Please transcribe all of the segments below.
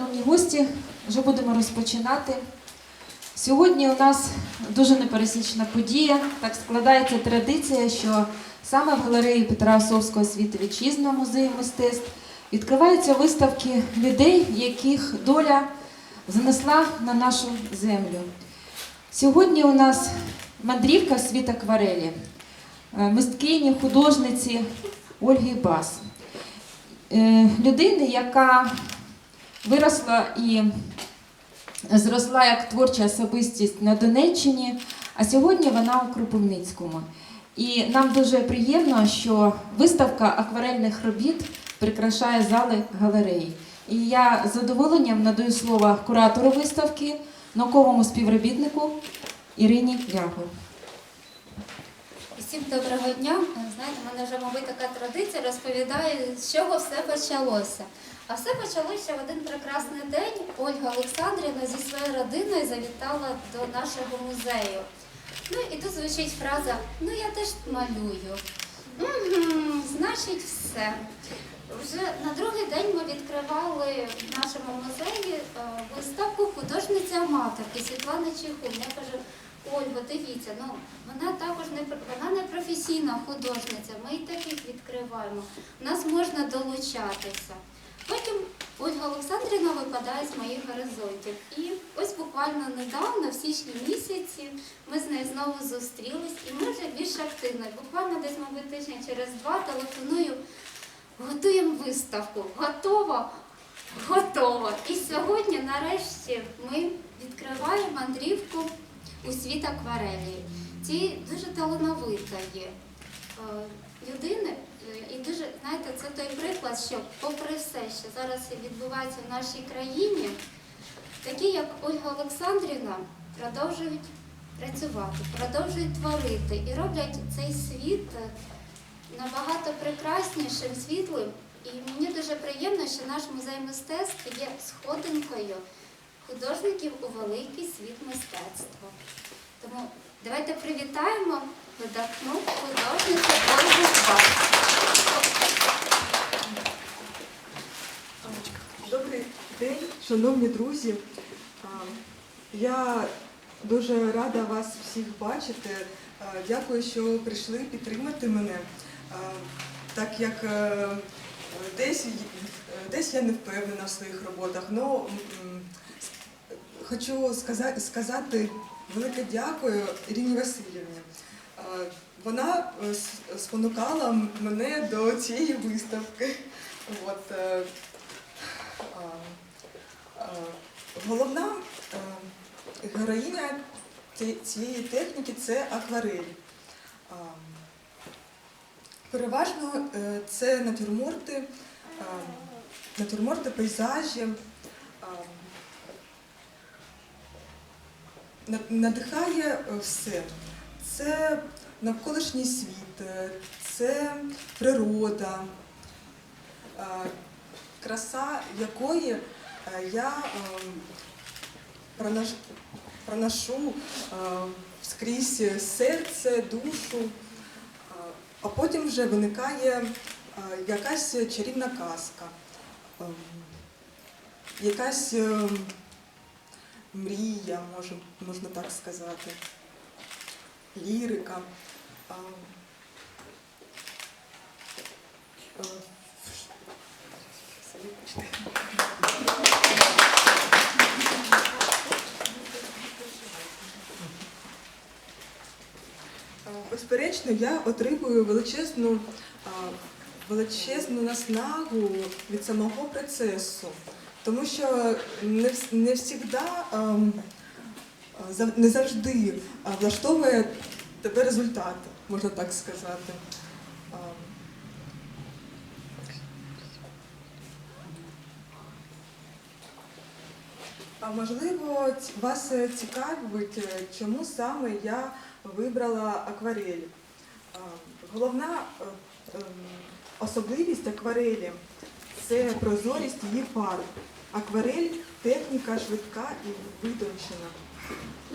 Шановні гості, вже будемо розпочинати. Сьогодні у нас дуже непересічна подія. Так складається традиція, що саме в галереї Петра Осовського світу вітчизна музею мистецтв відкриваються виставки людей, яких доля занесла на нашу землю. Сьогодні у нас мандрівка світ акварелі, е, мисткині, художниці Ольги Бас. Е, Людини, яка виросла і зросла як творча особистість на Донеччині, а сьогодні вона у Кропивницькому. І нам дуже приємно, що виставка акварельних робіт прикрашає зали галереї. І я з задоволенням надаю слово куратору виставки, науковому співробітнику Ірині Ягор. Всім доброго дня. Знаєте, в мене вже, мабуть, така традиція розповідає, з чого все почалося. А все почалося в один прекрасний день. Ольга Олександрівна зі своєю родиною завітала до нашого музею. Ну і тут звучить фраза Ну я теж малюю. Угу, значить, все. Вже на другий день ми відкривали в нашому музеї е, виставку художниці-аматорки Світлани Чехун. Я кажу, Ольга, дивіться, ну вона також не вона не професійна художниця. Ми і таких відкриваємо. У нас можна долучатися. Потім Ольга Олександрівна випадає з моїх горизонтів. І ось буквально недавно, в січні місяці, ми з нею знову зустрілись, і ми вже більш активно. Буквально десь, мабуть, тижня через два телефоную, готуємо виставку. Готово? Готово. І сьогодні, нарешті, ми відкриваємо мандрівку у світ акварелі. Ці дуже талановитої е, людини. Е, І дуже, знаєте, це той приклад, що попри все, що зараз відбувається в нашій країні, такі, як Ольга Олександрівна, продовжують працювати, продовжують творити і роблять цей світ е, набагато прекраснішим, світлим. І мені дуже приємно, що наш музей мистецтв є сходинкою художників у великий світ мистецтва. Тому давайте привітаємо шановні друзі. Я дуже рада вас всіх бачити. Дякую, що прийшли підтримати мене. Так як е, десь, десь я не впевнена в своїх роботах, але хочу сказати, велике дякую Ірині Васильівні. Вона е, спонукала мене до цієї виставки. От, е, Головна е, героїня цієї техніки це акварель. Переважно е, це натюрморти, натюрморти, пейзажі. Надихає е, все. Це навколишній світ, е, це природа, е, краса якої е, я е, проношу е, скрізь серце, душу, е, а потім вже виникає е, якась чарівна казка, е, якась е, мрія, можна так сказати, лірика. Е, е, Е, Безперечно, я отримую величезну, величезну наснагу від самого процесу, тому що не, не завжди, не завжди влаштовує тебе результат, можна так сказати. А, А можливо, вас е, цікавить, е, чому саме я вибрала акварель. Головна е, ем, особливість акварелі це прозорість її фарб. Акварель техніка швидка і видончена.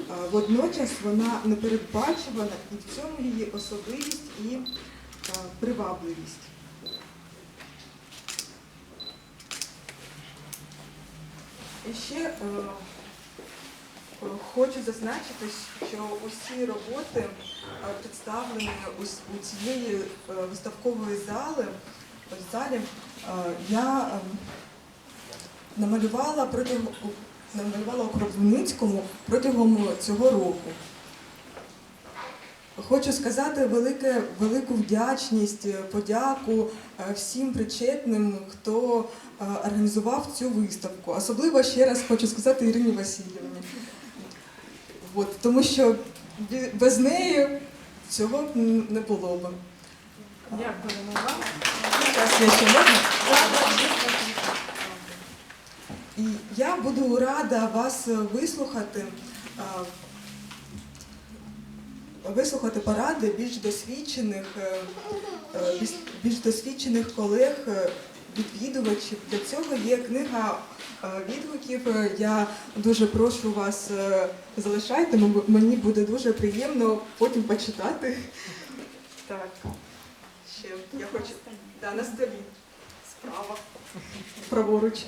А, Водночас вона непередбачувана і в цьому її особливість і е, привабливість. Ще е, е, хочу зазначити, що усі роботи е, представлені у, цієї е, виставкової зали, в залі, е, я намалювала протягом намалювала у Кропивницькому протягом цього року. Хочу сказати велике, велику вдячність, подяку всім причетним, хто організував цю виставку. Особливо ще раз хочу сказати Ірині Васильівні. От, тому що без неї цього б не було б. Дякуємо вам. Ще можна? І я буду рада вас вислухати, вислухати поради більш досвідчених, е, е, більш- більш досвідчених колег, е, відвідувачів. Для цього є книга е, відгуків. Е, Я дуже прошу вас е, залишайте, мені буде дуже приємно потім почитати. Так, ще я хочу да, на столі. Справа. Праворуч.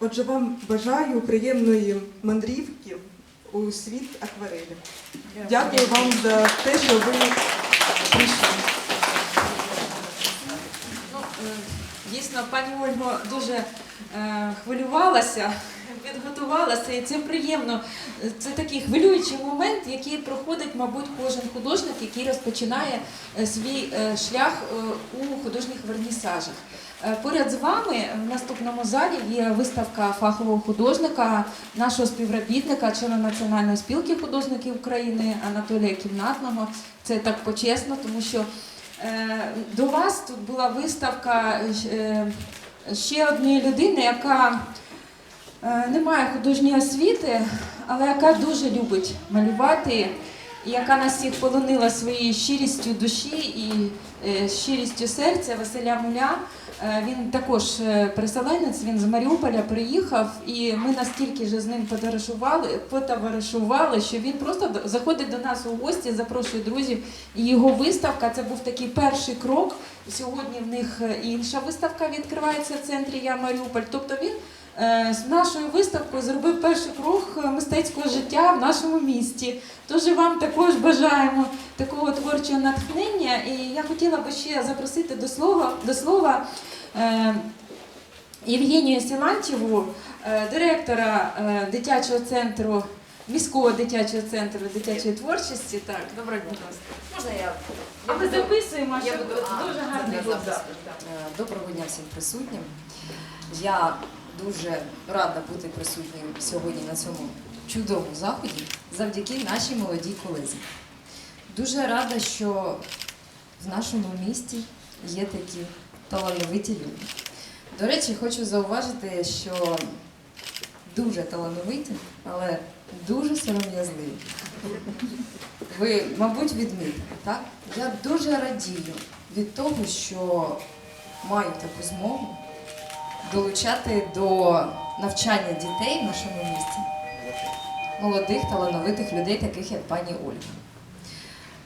Отже, вам бажаю приємної мандрівки у світ акварелі. Дякую вам за те, що ви прийшли. Ну, е, дійсно, пані Ольго дуже е, хвилювалася, підготувалася, і це приємно. Це такий хвилюючий момент, який проходить, мабуть, кожен художник, який розпочинає е, свій е, шлях е, у художніх вернісажах. Поряд з вами в наступному залі є виставка фахового художника, нашого співробітника, члена Національної спілки художників України Анатолія Кімнатного. Це так почесно, тому що До вас тут була виставка е, ще однієї людини, яка е, не має художньої освіти, але яка дуже любить малювати, яка нас всіх полонила своєю щирістю душі і е, щирістю серця Василя Муля. Е, Він також е, переселенець, він з Маріуполя приїхав, і ми настільки ж з ним подорожували, потоваришували, що він просто заходить до нас у гості, запрошує друзів. І його виставка це був такий перший крок. Сьогодні в них інша виставка відкривається в центрі Я Маріуполь. Тобто він з нашою виставкою зробив перший е, мистецького життя в нашому місті. Тож вам також бажаємо такого творчого натхнення. І я хотіла би ще запросити до слова, до слова е, Євгенію Сілантьєву, е, директора е, дитячого центру. Міського дитячого центру дитячої творчості. Так, доброго дня. Можна я? А ми записуємо, Я що буду- дуже гарний запис. Е, Доброго дня всім присутнім. Я дуже рада бути присутнім сьогодні на цьому чудовому заході завдяки нашій молодій колезі. Дуже рада, що в нашому місті є такі талановиті люди. До речі, хочу зауважити, що дуже талановиті, але дуже сором'язливі. Ви, мабуть, відмітили, так? Я дуже радію від того, що маю таку змогу долучати до навчання дітей в нашому місті молодих талановитих людей, таких як пані Ольга.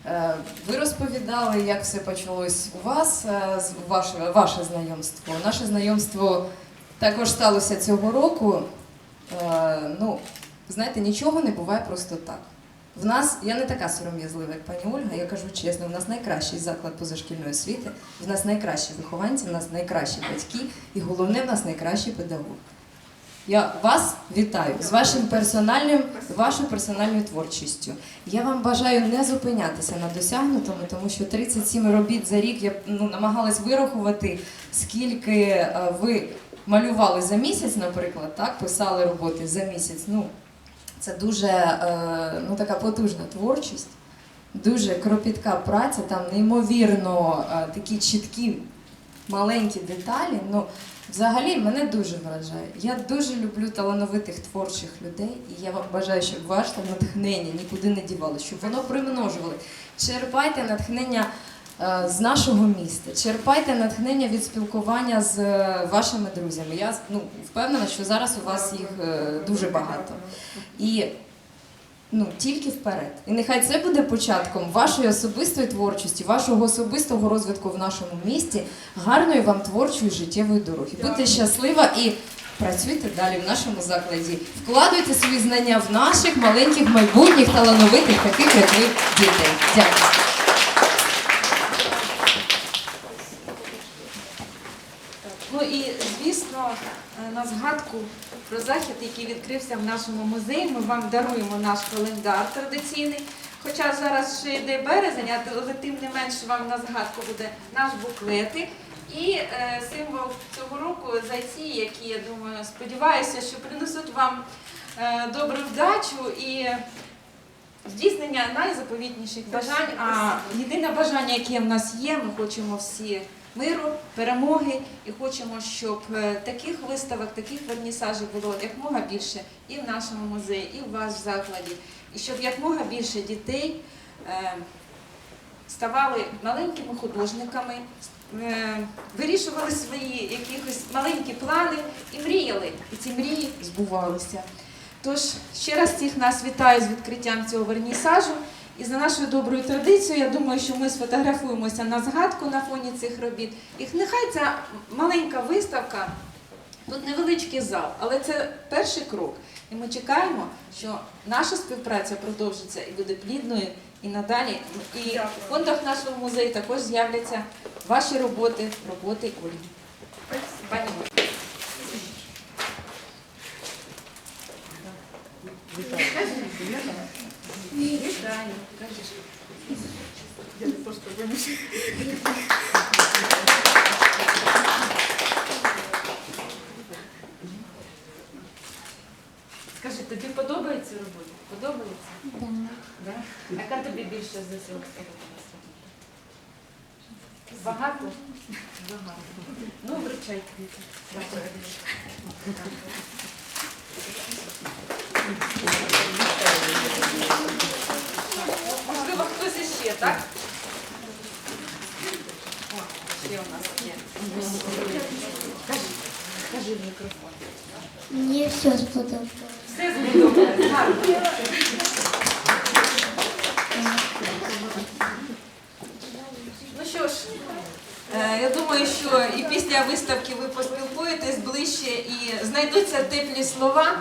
Е, Ви розповідали, як все почалось у вас, е, ваше, ваше знайомство. Наше знайомство також сталося цього року. Е, Ну, знаєте, нічого не буває просто так. В нас я не така сором'язлива, як пані Ольга. Я кажу чесно, в нас найкращий заклад позашкільної освіти, в нас найкращі вихованці, в нас найкращі батьки, і головне, в нас найкращий педагог. Я вас вітаю з вашим персональним, вашою персональною творчістю. Я вам бажаю не зупинятися на досягнутому, тому що 37 робіт за рік я ну, намагалась вирахувати, скільки е, ви малювали за місяць, наприклад, так, писали роботи за місяць. Ну, це дуже е, ну, така потужна творчість, дуже кропітка праця, там неймовірно е, такі чіткі маленькі деталі. Ну, взагалі мене дуже вражає. Я дуже люблю талановитих творчих людей, і я вам бажаю, щоб ваше натхнення нікуди не дівало, щоб воно примножували. Черпайте натхнення. Е, З нашого міста черпайте натхнення від спілкування з е, вашими друзями. Я ну, впевнена, що зараз у вас їх е, дуже багато. І ну, тільки вперед. І нехай це буде початком вашої особистої творчості, вашого особистого розвитку в нашому місті, гарної вам творчої життєвої дороги. Будьте щаслива і працюйте далі в нашому закладі. Вкладуйте свої знання в наших маленьких майбутніх талановитих таких як ви дітей. Дякую. Ну і звісно, е, на згадку про захід, який відкрився в нашому музеї, ми вам даруємо наш календар традиційний. Хоча зараз ще йде березень, але тим не менше вам на згадку буде наш буклетик. І е, символ цього року зайці, які, я думаю, сподіваюся, що принесуть вам е, добру вдачу і здійснення найзаповітніших бажань. А єдине бажання, яке в нас є, ми хочемо всі миру, перемоги і хочемо, щоб е, таких виставок, таких вернісажів було якмога більше і в нашому музеї, і в вас в закладі, і щоб якмога більше дітей е, ставали маленькими художниками, е, вирішували свої якихось маленькі плани і мріяли. І ці мрії збувалися. Тож ще раз всіх нас вітаю з відкриттям цього вернісажу. І за нашою доброю традицією, я думаю, що ми сфотографуємося на згадку на фоні цих робіт. І нехай ця маленька виставка, тут невеличкий зал, але це перший крок. І ми чекаємо, що наша співпраця продовжиться і буде плідною і надалі. І в фондах нашого музею також з'являться ваші роботи, роботи Ольги. Пані Ольга. Вітаю. Я не просто вимушена. Скажи, тобі подобається робота? Подобається? Да. Да? Яка тобі більше за цього сподобалася? Багато? Багато. Ну, вручай квіти. Можливо, іще, так? О, ще у нас є. Кажи, кажи в мікрофон. Мені все сподобалось. Все сподобалось. Гарно. Ну що ж, е, я думаю, що і після виставки ви поспілкуєтесь ближче і знайдуться теплі слова.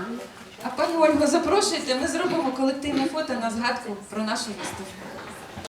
А пані Ольго, запрошуйте, ми зробимо колективне фото на згадку про нашу виставку.